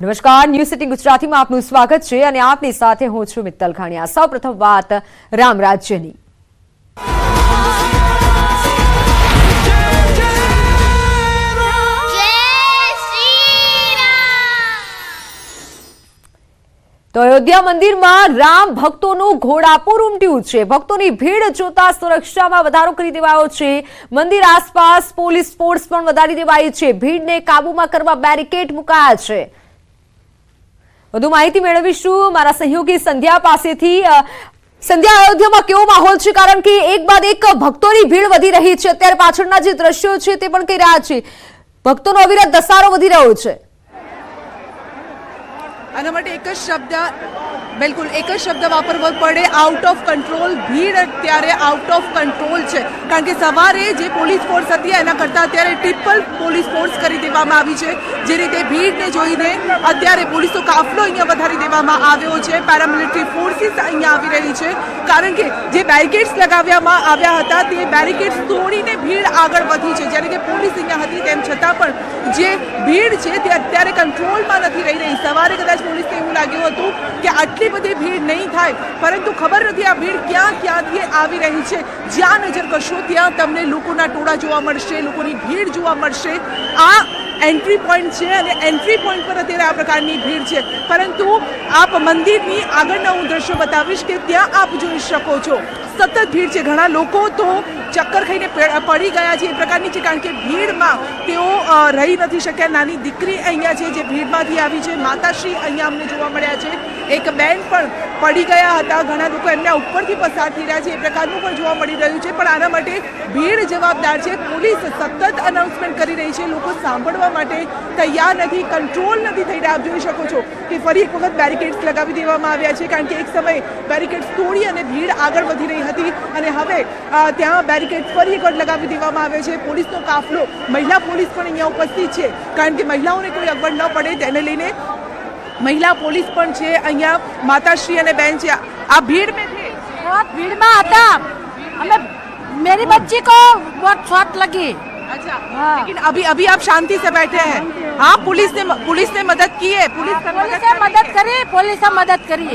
નમસ્કાર news city ગુજરાતીમાં આપનું સ્વાગત છે અને આપની સાથે હું છું મિત્તલ ખાણિયા સૌપ્રથમ વાત રામ રાજ્યની. તો અયોધ્યા મંદિરમાં રામ ભક્તોનું ઘોડાપુર ઉમટ્યું છે. ભક્તોની ભીડ જોતા સુરક્ષામાં વધારો કરી દેવાયો છે. મંદિર આસપાસ પોલીસ ફોર્સ પણ વધારી દેવાઈ છે. ભીડને કાબૂમાં કરવા બેરિકેડ મુકાયા છે. વધુ માહિતી મેળવીશું. મારા સહયોગી સંધ્યા પાસેથી સંધ્યા અયોધ્યામાં કેવો માહોલ છે? કારણ કે એક બાદ એક ભક્તોની ભીડ વધી રહી છે. અત્યારે પાછળના જે દ્રશ્યો છે તે પણ કહી રહ્યા છે. ભક્તોનો અવિરત ધસારો વધી રહ્યો છે. આના માટે એક જ શબ્દ, બિલકુલ એક જ શબ્દ વાપરવો પડે. આઉટ ઓફ કંટ્રોલ ભીડ અત્યારે આઉટ ઓફ કંટ્રોલ છે. કારણ કે સવારે જે પોલીસ ફોર્સ હતી, એના કરતાં અત્યારે ટ્રિપલ પોલીસ ફોર્સ કરી દેવામાં આવી છે. જે રીતે ભીડને જોઈને અત્યારે પોલીસનો કાફલો અહીંયા વધારી દેવામાં આવ્યો છે. પેરામિલિટરી ફોર્સિસ અહીંયા આવી રહી છે. કારણ કે જે બેરિકેડ્સ લગાવવામાં આવ્યા હતા, તે બેરિકેડ્સ તોડીને ભીડ આગળ વધી છે. જ્યારે કે પોલીસ અહીંયા હતી, તેમ છતાં પણ જે ભીડ છે, તે અત્યારે કંટ્રોલમાં નથી રહી રહી. સવારે કદાચ પોલીસને એવું લાગ્યું હતું કે આટલી બધી ભીડ નહીં થાય, પરંતુ ખબર નથી આ ભીડ ક્યાં ક્યાંથી આવી રહી છે. જ્યાં નજર કરશો ત્યાં તમને લોકોના ટોળા જોવા મળશે, લોકોની ભીડ જોવા મળશે. આ એન્ટ્રી પોઈન્ટ છે અને એન્ટ્રી પોઈન્ટ પર અત્યારે આ પ્રકારની ભીડ છે. પરંતુ આપ મંદિરની આગળના હું દ્રશ્યો બતાવીશ કે ત્યાં આપ જોઈ શકો છો. સતત ભીડ છે. ઘણા લોકો તો ચક્કર ખાઈને પડી ગયા છે. એ પ્રકારની છે કારણ કે ભીડમાં તેઓ રહી નથી શક્યા. નાની દીકરી અહીંયા છે જે ભીડમાંથી આવી છે. માતાશ્રી અહીંયા અમને જોવા મળ્યા છે. એક બેન પણ પડી ગયા હતા. ઘણા લોકો એમના ઉપરથી પસાર થઈ રહ્યા છે. એ પ્રકારનું પણ જોવા મળી રહ્યું છે. પણ આના માટે ભીડ જવાબદાર છે. પોલીસ સતત અનાઉન્સમેન્ટ કરી રહી છે. લોકો સાંભળવા માટે તૈયાર નથી કંટ્રોલ નથી થઈ રહ્યા. આપ જોઈ શકો છો કે ફરી એક વખત બેરિકેડ્સ લગાવી દેવામાં આવ્યા છે. કારણ કે એક સમયે બેરિકેડ્સ તોડી અને ભીડ આગળ વધી રહી હતી. અને હવે ત્યાં બેરિકેડ ફરી એક લગાવી દેવામાં આવે છે. પોલીસનો કાફલો, મહિલા પોલીસ પણ અહીંયા ઉપસ્થિત છે. કારણ કે મહિલાઓને કોઈ અગવડ ન પડે તેને લઈને મહિલા પોલીસ પણ છે અહીંયા માતાશ્રી અને બેન છે આ ભીડ में थे बहुत भीड़ में आता हमें मेरी बच्ची को बहुत चोट लगी अच्छा हाँ। लेकिन अभी अभी आप शांति से बैठे हैं हाँ पुलिस ने पुलिस ने मदद की है पुलिस का पुलिस ने मदद करी पुलिस ने मदद करी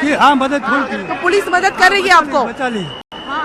की हाँ मदद फुल की तो पुलिस मदद कर रही है आपको बचा ली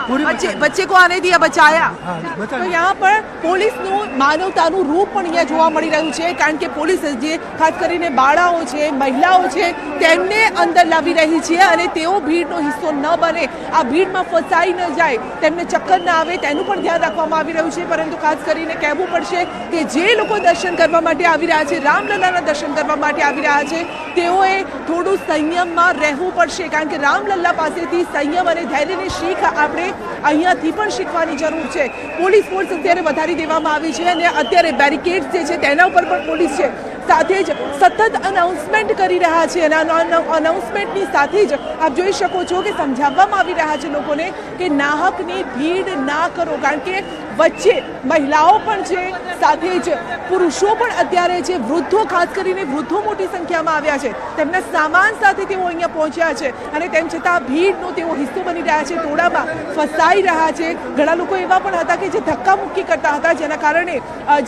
पूरी बच्चे बच्चे को आने दिया बचाया हाँ बचा તો ली यहाँ પર પોલીસનું માનવતાનું રૂપ પણ અહીંયા જોવા મળી રહ્યું છે કારણ કે પોલીસ જે ખાસ કરીને બાળાઓ છે મહિલાઓ છે તેમને અંદર લાવી રહી છે અને તેઓ ભીડનો હિસ્સો ન બને આ ભીડમાં ફસાઈ ન જાય તેમને ચક્કર ન આવે તેનું પણ ધ્યાન રાખવામાં આવી રહ્યું છે પરંતુ ખાસ કરીને કહેવું પડશે કે જે લોકો દર્શન કરવા માટે આવી રહ્યા છે રામલલ્લાના દર્શન કરવા માટે આવી રહ્યા છે તેઓએ થોડું સંયમમાં રહેવું પડશે કારણ કે રામલલ્લા પાસેથી સંયમ અને ધૈર્યની શીખ આપણે અહીંયાથી પણ શીખવાની જરૂર છે. પોલીસ ફોર્સ અત્યારે વધારી દેવામાં આવી છે અને અત્યારે બેરિકેડ જે છે તેના ઉપર પણ પોલીસ છે. સાથે જ સતત અનાઉન્સમેન્ટ કરી રહ્યા છે અને અનાઉન્સમેન્ટની સાથે જ આપ જોઈ શકો છો કે સમજાવવામાં આવી રહ્યા છે લોકોને કે નાહકની ભીડ ના કરો, કારણ કે વચ્ચે મહિલાઓ પણ છે, સાથે જ પુરુષો પણ અત્યારે છે, વૃદ્ધો, ખાસ કરીને વૃદ્ધો મોટી સંખ્યામાં આવ્યા છે. તેમના સામાન સાથે તેઓ અહીંયા પહોંચ્યા છે અને તેમ છતાં ભીડનો તેઓ હિસ્સો બની રહ્યા છે, ટોળામાં ફસાઈ રહ્યા છે. ઘણા લોકો એવા પણ હતા કે જે ધક્કા મુક્કી કરતા હતા, જેના કારણે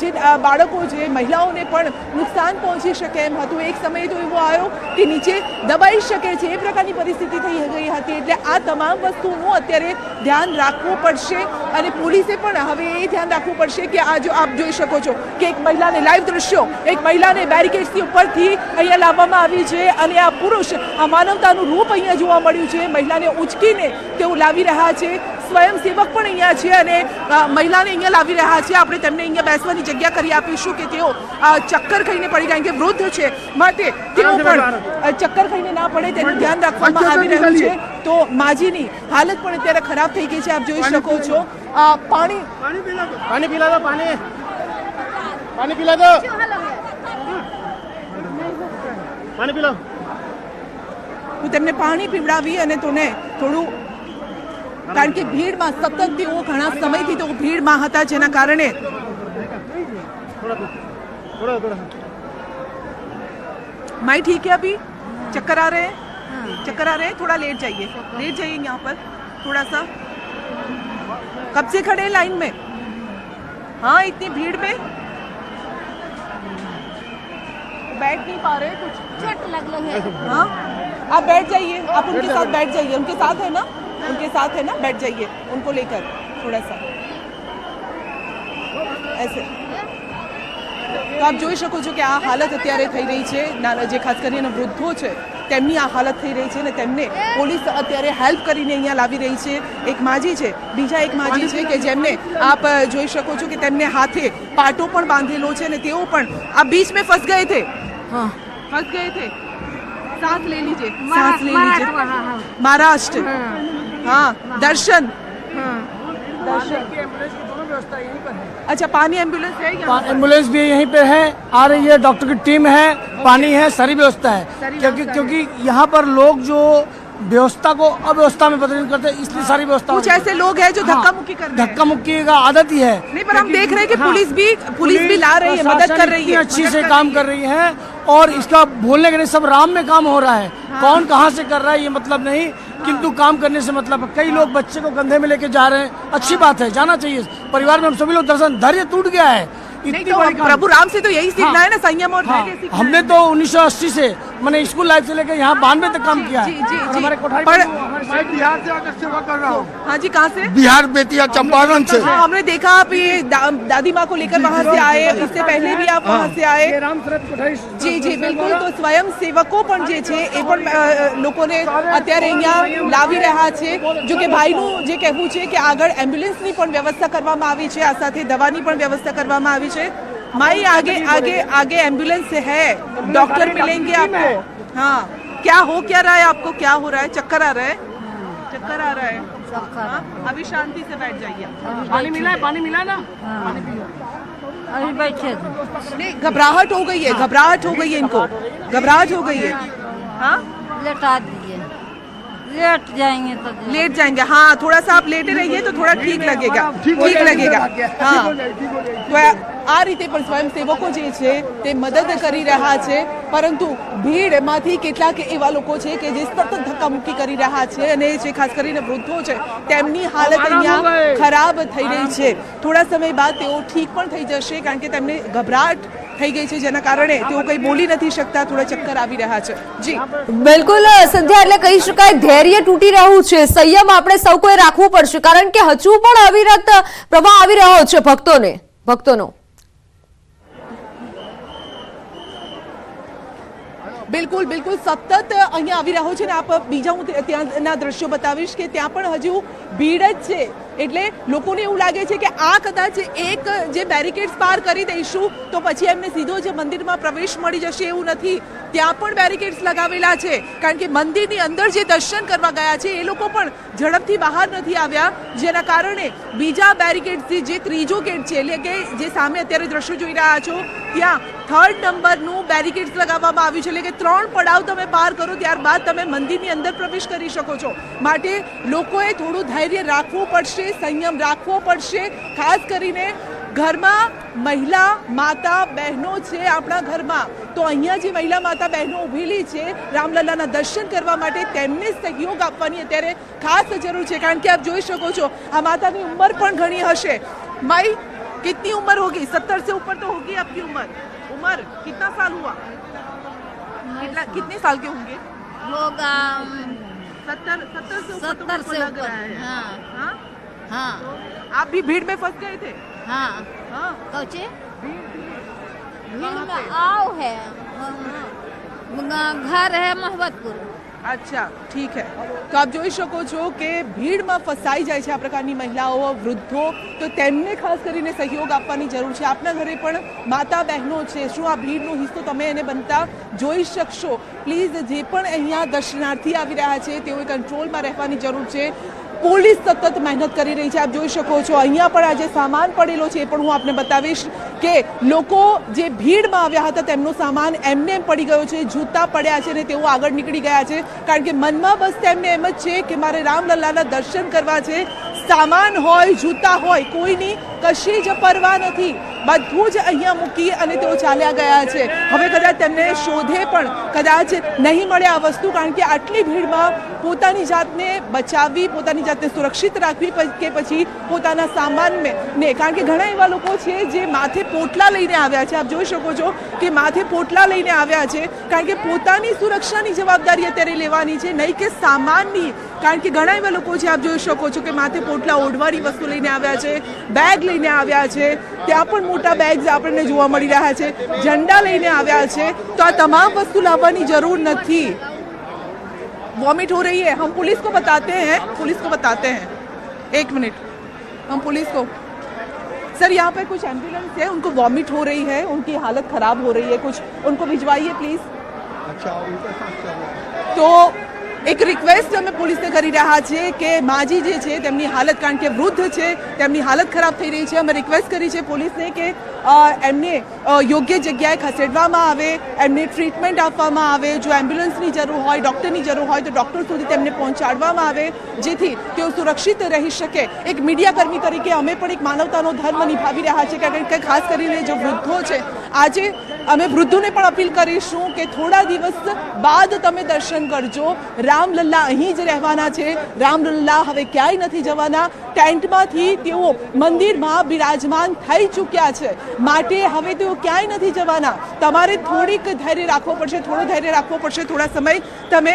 જે બાળકો છે, મહિલાઓને પણ નુકસાન પહોંચી શકે એમ હતું. એક સમય તો એવો આવ્યો કે નીચે દબાઈ શકે છે, એ પ્રકારની પરિસ્થિતિ થઈ ગઈ હતી. એટલે આ તમામ વસ્તુનું અત્યારે ધ્યાન રાખવું પડશે અને પોલીસે પણ હવે એ ધ્યાન રાખવું પડશે કે આ જો આપ જોઈ શકો છો કે એક મહિલાને લાઈવ દ્રશ્યો, એક મહિલાને બેરિકેડ્સની ઉપરથી અહીંયા લાવવામાં આવી છે અને આ પુરુષ, આ માનવતાનું રૂપ અહીંયા જોવા મળ્યું છે. મહિલાને ઉચકીને તેઓ લાવી રહ્યા છે. સ્વયંસેવક પણ અહીંયા છે અને મહિલાને અહીંયા લાવી રહ્યા છે. આપણે તેમને અહીંયા બેસવાની જગ્યા કરી આપીશું કે તેઓ ચક્કર ખાઈને પડી કારણ કે વૃદ્ધ છે. માટે તેઓ પણ ચક્કર ખાઈને ના પડે તેનું ધ્યાન રાખવામાં આવી રહ્યું છે. તો માજીની હાલત પણ અત્યારે ખરાબ થઈ ગઈ છે. આપ જોઈ શકો છો. પાણી પાણી પીલા દો. પાણી પાણી. પીલા દો. પાણી પીલો હું તેમને પાણી પીવડાવી અને તને થોડું કારણ કે ભીડમાં સતત તેઓ ઘણા સમયથી તેઓ ભીડમાં હતા જેના કારણે थोड़ा थोड़ा थोड़ा माई ठीक है अभी चक्कर आ रहे हैं चक्कर आ रहे हैं थोड़ा लेट जाइए लेट जाइए यहाँ पर थोड़ा सा कब से खड़े हैं लाइन में हाँ इतनी भीड़ में बैठ नहीं पा रहे कुछ चोट लग लग है हाँ आप बैठ जाइए आप उनके साथ बैठ जाइए उनके साथ है ना उनके साथ है ना बैठ जाइए उनको लेकर थोड़ा सा ऐसे તો આપ જોઈ શકો છો કે આ હાલત અત્યારે થઈ રહી છે નાના જે ખાસ કરીને વૃદ્ધો છે તેમની આ હાલત થઈ રહી છે અને તેમને પોલીસ અત્યારે હેલ્પ કરીને અહીંયા લાવી રહી છે એક માજી છે બીજા એક માજી છે કે જેમને આપ અ, જોઈ શકો છો કે તેમને હાથે પાટો પણ બાંધેલો છે અને તેઓ પણ આ बीच में फंस गए थे हाँ फंस गए थे सांस ले लीजिए सांस महाराष्ट्र ले लीजिए महाराष्ट्र हाँ हाँ महाराष्ट्र हाँ। दर्शन। एंबुलेंस की दोनों व्यवस्था यहीं पर है। अच्छा पानी एंबुलेंस है एंबुलेंस भी यहीं पे है आ रही है डॉक्टर की टीम है पानी है सारी व्यवस्था है। क्योंकि क्योंकि यहाँ पर लोग जो व्यवस्था को अव्यवस्था में बदल करते हैं इसलिए सारी व्यवस्था कुछ ऐसे लोग हैं जो हाँ, धक्का मुक्की कर धक्का मुक्की का आदत ही है। नहीं पर हम देख रहे हैं कि हाँ, पुलिस भी पुलिस भी ला रही है मदद कर रही है अच्छी से काम कर रही है। और इसका बोलने के लिए सब राम में काम हो रहा है। हाँ। कौन कहाँ से कर रहा है ये मतलब नहीं। किंतु काम करने से मतलब है। कई लोग बच्चे को कंधे में लेके जा रहे हैं। अच्छी बात है जाना चाहिए। परिवार में हम सभी लोग दर्शन धैर्य टूट गया है। इतनी तो बड़ी हम काम- प्रभु राम से तो यही सीखना हाँ। है ना संयम और हाँ, धैर्य सीखना हमने है। तो 1980 से मैंने स्कूल लाइफ से लेकर यहाँ बानवे तक काम किया जी, है जी, और जी। हमारे कोठारी पर- पर हमारे बिहार से आकर सेवा कर रहा हूँ हाँ जी कहाँ से बिहार बेतिया चंपारण से हाँ हमने देखा आप ये दा, दादी माँ को लेकर वहाँ से आए इससे पहले भी आप वहाँ से आए ये राम शरद कोठारी જી જી બિલકુલ તો સ્વયં સેવકો પણ જે છે એ પણ અ, લોકોને અત્યારે અહીંયા લાવી રહ્યા છે જો કે ભાઈનું જે કહેવું છે કે આગળ એમ્બ્યુલન્સની પણ વ્યવસ્થા કરવામાં આવી છે આ સાથે દવાની પણ વ્યવસ્થા કરવામાં આવી છે पहुँचे माई आगे आगे आगे एंबुलेंस है। डॉक्टर मिलेंगे आपको। हाँ। क्या हो क्या रहा है आपको? क्या हो रहा है? चक्कर आ रहा है? चक्कर आ रहा है। हाँ, अभी शांति से बैठ जाइए। हाँ, पानी मिला है? पानी मिला ना? हाँ। अभी बैठे नहीं घबराहट हो गई है हाँ। घबराहट हो गई है इनको। घबराहट हो गई है। लेटा दिए लेट जाएँगे तो लेट जाएँगे। हाँ थोड़ा सा आप लेटे रहिए तो थोड़ा ठीक लगेगा। ठीक लगेगा। हाँ આ- રીતે પણ સ્વયંસેવકો જે છે તે મદદ કરી રહ્યા છે. પરંતુ ભીડમાંથી કેટલાક એવા લોકો છે કે જે સતત ધક્કામુક્કી કરી રહ્યા છે અને જે ખાસ કરીને વૃદ્ધો છે તેમની હાલત અહીંયા ખરાબ થઈ રહી છે. થોડા સમય બાદ તેઓ ઠીક પણ થઈ જશે કારણ કે તેમને ગભરાટ થઈ ગઈ છે જેના કારણે તેઓ કંઈ બોલી નથી શકતા થોડા ચક્કર આવી રહ્યા છે. જી. બિલકુલ સંધ્યા એટલે કહી શકાય ધૈર્ય તૂટી રહ્યું છે. સંયમ આપણે સૌ કોઈ રાખવું પડશે કારણ કે હજુ પણ અવિરત પ્રવાહ આવી રહ્યો છે ભક્તોને ભક્તોનો. બિલકુલ બિલકુલ. સતત અહીંયા આવી રહ્યો છે ને આપ બીજા હું ત્યાંના દ્રશ્યો બતાવીશ કે ત્યાં પણ હજુ ભીડ જ છે. એટલે લોકોને એવું લાગે છે કે આ કદાચ એક જે બેરિકેડ્સ પાર કરી દઈશું, તો પછી એમને સીધો જે મંદિરમાં પ્રવેશ મળી જશે એવું નથી. ત્યાં પણ બેરિકેડ્સ લગાવેલા છે. કારણ કે મંદિરની અંદર જે દર્શન કરવા ગયા છે, એ લોકો પણ ઝડપથી બહાર નથી આવ્યા. જેના કારણે બીજા બેરિકેડ્સથી જે ત્રીજો ગેટ છે, એટલે કે જે સામે અત્યારે દ્રશ્યો જોઈ રહ્યા છો, ત્યાં થર્ડ નંબરનું બેરિકેડ્સ લગાવવામાં આવ્યું છે. એટલે કે ત્રણ પડાવ તમે પાર કરો, ત્યારબાદ તમે મંદિરની અંદર પ્રવેશ કરી શકો છો. માટે લોકોએ થોડું ધૈર્ય રાખવું પડશે. સંયમ રાખવો પડશે ખાસ કરીને ઘરમાં મહિલા માતા બહેનો છે આપણા ઘરમાં તો અહીંયા જે મહિલા માતા બહેનો ઊભેલી છે રામલલ્લાના દર્શન કરવા માટે તેમને સહયોગ આપવાની અત્યારે ખાસ જરૂર છે કારણ કે આપ જોઈ શકો છો આ માતાની ઉંમર પણ ઘણી હશે માઈ कितनी उम्र होगी सत्तर से ऊपर तो होगी आपकी उम्र उम्र कितना साल हुआ कितना कितने साल के होंगे होगा सत्तर सत्तर से ऊपर तो सत्तर मुझको से लग ऊपर रहा है हाँ हाँ? हाँ तो आप भी भीड़ में फंस गए थे हाँ हाँ कौचे भीड़ में आओ है घर है मोहब्बतपुर અચ્છા ઠીક હે તો આપ જોઈ શકો છો કે ભીડમાં ફસાઈ જાય છે આ પ્રકારની મહિલાઓ વૃદ્ધો તો તેમને ખાસ કરીને સહયોગ આપવાની જરૂર છે આપના ઘરે પણ માતા બહેનો છે શું આ ભીડનો હિસ્સો તમે એને બનતા જોઈ શકશો પ્લીઝ જે પણ અહીંયા દર્શનાર્થી આવી રહ્યા છે તેઓએ કંટ્રોલમાં રહેવાની જરૂર છે પોલીસ સતત મહેનત કરી રહી છે, આપ જોઈ શકો છો. અહીંયા પણ આજે સામાન પડેલો છે, એ પણ હું આપને બતાવીશ કે લોકો જે ભીડમાં આવ્યા હતા, તેમનો સામાન એમને એમ પડી ગયો છે, જૂતા પડ્યા છે અને તેઓ આગળ નીકળી ગયા છે. કારણ કે મનમાં બસ તેમને એમ જ છે કે મારે રામલલ્લાના દર્શન કરવા છે. સામાન હોય, જૂતા હોય, કોઈની કશી જ પરવા નથી. બધું જ અહીંયા મૂકી અને તેઓ ચાલ્યા ગયા છે. હવે કદાચ તેમને શોધે પણ કદાચ નહીં મળે આ વસ્તુ, કારણ કે આટલી ભીડમાં પોતાની જાતને બચાવવી, પોતાની જાતને સુરક્ષિત રાખવી કે પછી પોતાના સામાનને, ને કારણ કે ઘણા એવા લોકો છે જે માથે પોટલા લઈને આવ્યા છે. આપ જોઈ શકો છો કે માથે પોટલા લઈને આવ્યા છે, કારણ કે પોતાની સુરક્ષાની જવાબદારી અત્યારે લેવાની છે, નહીં કે સામાનની. કારણ કે ઘણા એવા લોકો છે, આપ જોઈ શકો છો કે માથે પોટલા ઓઢવાની વસ્તુ લઈને આવ્યા છે, બેગ લઈને આવ્યા છે ત્યાં પણ મોટા બેગ્સ આપણને જોવા મળી રહ્યા છે ઝંડા લઈને આવ્યા છે તો આ તમામ વસ્તુ લાવવાની જરૂર નથી वॉमिट हो रही है हम पुलिस को बताते हैं पुलिस को बताते हैं एक मिनट हम पुलिस को सर यहाँ पे कुछ एम्बुलेंस है उनको वॉमिट हो रही है उनकी हालत खराब हो रही है कुछ उनको भिजवाइए प्लीज अच्छा उनका सांस चल रहा है તો એક રિક્વેસ્ટ અમે પોલીસને કરી રહ્યા છે કે માજી જે છે તેમની હાલત કારણ કે વૃદ્ધ છે, તેમની હાલત ખરાબ થઈ રહી છે. અમે રિક્વેસ્ટ કરી છે પોલીસને કે એમને યોગ્ય જગ્યાએ ખસેડવામાં આવે, એમને ટ્રીટમેન્ટ આપવામાં આવે. જો એમ્બ્યુલન્સની જરૂર હોય ડૉક્ટરની જરૂર હોય, તો ડૉક્ટર સુધી તેમને પહોંચાડવામાં આવે, જેથી તેઓ સુરક્ષિત રહી શકે. એક મીડિયાકર્મી તરીકે અમે પણ એક માનવતાનો ધર્મ નિભાવી રહ્યા છીએ કારણ કે ખાસ કરીને જો વૃદ્ધો છે આજે અમે વૃદ્ધોને પણ અપીલ કરીશું કે થોડા દિવસ બાદ તમે દર્શન કરજો. રામલલ્લા અહીં જ રહેવાના છે. રામલલ્લા હવે ક્યાંય નથી જવાના. ટેન્ટમાંથી તેઓ મંદિરમાં બિરાજમાન થઈ ચૂક્યા છે. માટે હવે તેઓ ક્યાંય નથી જવાના. તમારે થોડીક ધૈર્ય રાખવો પડશે, થોડો ધૈર્ય રાખવો પડશે, થોડા સમય તમે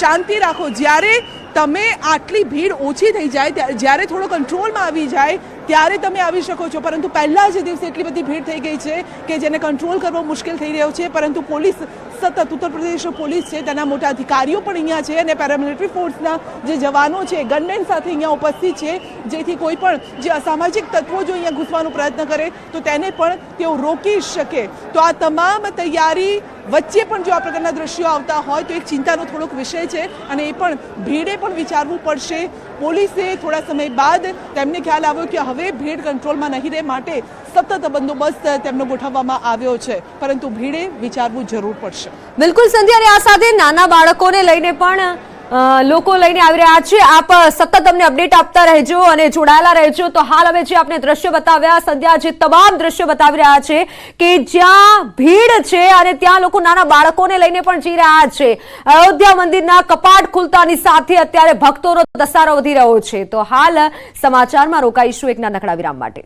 શાંતિ રાખો. જ્યારે તમે આટલી ભીડ ઓછી થઈ જાય જ્યારે થોડો કંટ્રોલમાં આવી જાય ત્યારે તમે આવી શકો છો. પરંતુ પહેલા જ દિવસે એટલી બધી ભીડ થઈ ગઈ છે કે જેને કંટ્રોલ કરવો મુશ્કેલ થઈ રહ્યો છે. પરંતુ પોલીસ સતત ઉત્તર પ્રદેશ પોલીસ છે. તેના મોટા અધિકારીઓ પણ અહીંયા છે અને પેરામિલિટરી ફોર્સના જે જવાનો છે ગનમેન સાથે અહીંયા ઉપસ્થિત છે. જેથી કોઈ પણ જે અસામાજિક તત્વો જો અહીંયા ઘૂસવાનો પ્રયત્ન કરે, તો તેને પણ તેઓ રોકી શકે. તો આ તમામ તૈયારી વચ્ચે પણ જો આ પ્રકારના દ્રશ્યો આવતા હોય, તો એક ચિંતાનો થોડોક વિષય છે અને એ પણ ભીડે પણ વિચારવું પડશે. પોલીસે થોડા સમય બાદ તેમને ખ્યાલ આવ્યો કે હવે ભીડ કંટ્રોલમાં નહીં રહે માટે સતત બંદોબસ્ત તેમનો ગોઠવવામાં આવ્યો છે. પરંતુ ભીડે વિચારવું જરૂર પડશે. બિલકુલ, સંધ્યા, અને આ સાથે નાના બાળકોને લઈને પણ લોકો લઈને આવી રહ્યા છે. આપ સતત અમને અપડેટ આપતા રહેજો અને જોડાયેલા રહેજો. તો હાલ અમે જે આપણે દ્રશ્ય બતાવ્યા, સંધ્યા જે તમામ દ્રશ્યો બતાવી રહ્યા છે કે જ્યાં ભીડ છે અને ત્યાં લોકો નાના બાળકોને લઈને પણ જઈ રહ્યા છે. અયોધ્યા મંદિરના કપાટ ખુલતાની સાથે અત્યારે ભક્તોનો ધસારો વધી રહ્યો છે. તો હાલ સમાચારમાં રોકાઈશું એક નાનકડા વિરામ માટે.